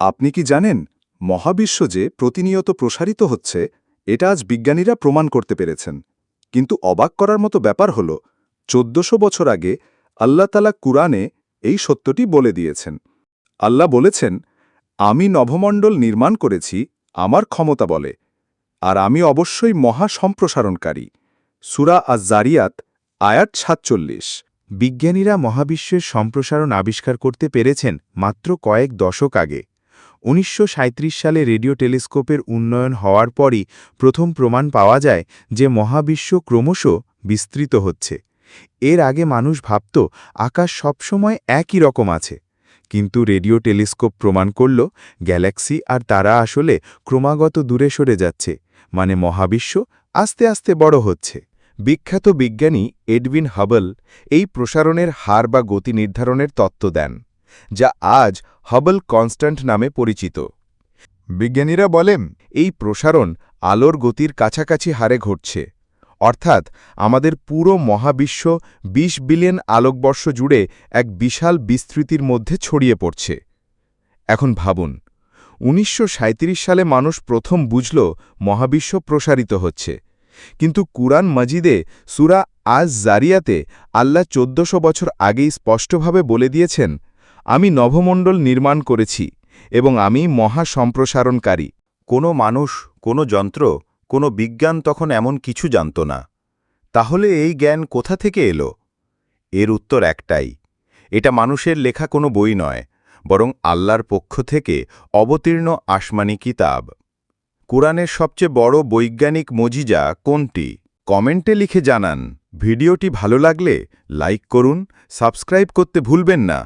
আপনি কি জানেন, মহাবিশ্ব যে প্রতিনিয়ত প্রসারিত হচ্ছে, এটা আজ বিজ্ঞানীরা প্রমাণ করতে পেরেছেন। কিন্তু অবাক করার মতো ব্যাপার হল, চোদ্দশো বছর আগে আল্লাহ তালা কুরআনে এই সত্যটি বলে দিয়েছেন। আল্লাহ বলেছেন, আমি নভমণ্ডল নির্মাণ করেছি, আমার ক্ষমতা বলে, আর আমি অবশ্যই মহা সম্প্রসারণকারী সুরা আজ জারিয়াত আয়াত সাতচল্লিশ। বিজ্ঞানীরা মহাবিশ্বের সম্প্রসারণ আবিষ্কার করতে পেরেছেন মাত্র কয়েক দশক আগে। উনিশশো সালে রেডিও টেলিস্কোপের উন্নয়ন হওয়ার পরই প্রথম প্রমাণ পাওয়া যায় যে মহাবিশ্ব ক্রমশ বিস্তৃত হচ্ছে। এর আগে মানুষ ভাবত, আকাশ সবসময় একই রকম আছে। কিন্তু রেডিও টেলিস্কোপ প্রমাণ করল, গ্যালাক্সি আর তারা আসলে ক্রমাগত দূরে সরে যাচ্ছে মানে মহাবিশ্ব আস্তে আস্তে বড় হচ্ছে। বিখ্যাত বিজ্ঞানী এডবিন হাবল এই প্রসারণের হার বা গতি নির্ধারণের তত্ত্ব দেন। যা আজ হবল কনস্ট্যান্ট নামে পরিচিত। বিজ্ঞানীরা বলেন, এই প্রসারণ আলোর গতির কাছাকাছি হারে ঘটছে। অর্থাৎ আমাদের পুরো মহাবিশ্ব ২০ বিলিয়ন আলোকবর্ষ জুড়ে এক বিশাল বিস্তৃতির মধ্যে ছড়িয়ে পড়ছে। এখন ভাবুন, উনিশশো সালে মানুষ প্রথম বুঝল মহাবিশ্ব প্রসারিত হচ্ছে। কিন্তু কুরআন মজিদে সুরা আজ জারিয়াতে আল্লাহ চোদ্দশো বছর আগেই স্পষ্টভাবে বলে দিয়েছেন আমি নভমণ্ডল নির্মাণ করেছি এবং আমি মহা সম্প্রসারণকারী কোনো মানুষ, কোনো যন্ত্র, কোনো বিজ্ঞান তখন এমন কিছু জানত না। তাহলে এই জ্ঞান কোথা থেকে এলো? এর উত্তর একটাই। এটা মানুষের লেখা কোনো বই নয়, বরং আল্লাহর পক্ষ থেকে অবতীর্ণ আসমানি কিতাব। কোরআনের সবচেয়ে বড় বৈজ্ঞানিক মজিজা কোনটি? কমেন্টে লিখে জানান। ভিডিওটি ভালো লাগলে লাইক করুন, সাবস্ক্রাইব করতে ভুলবেন না।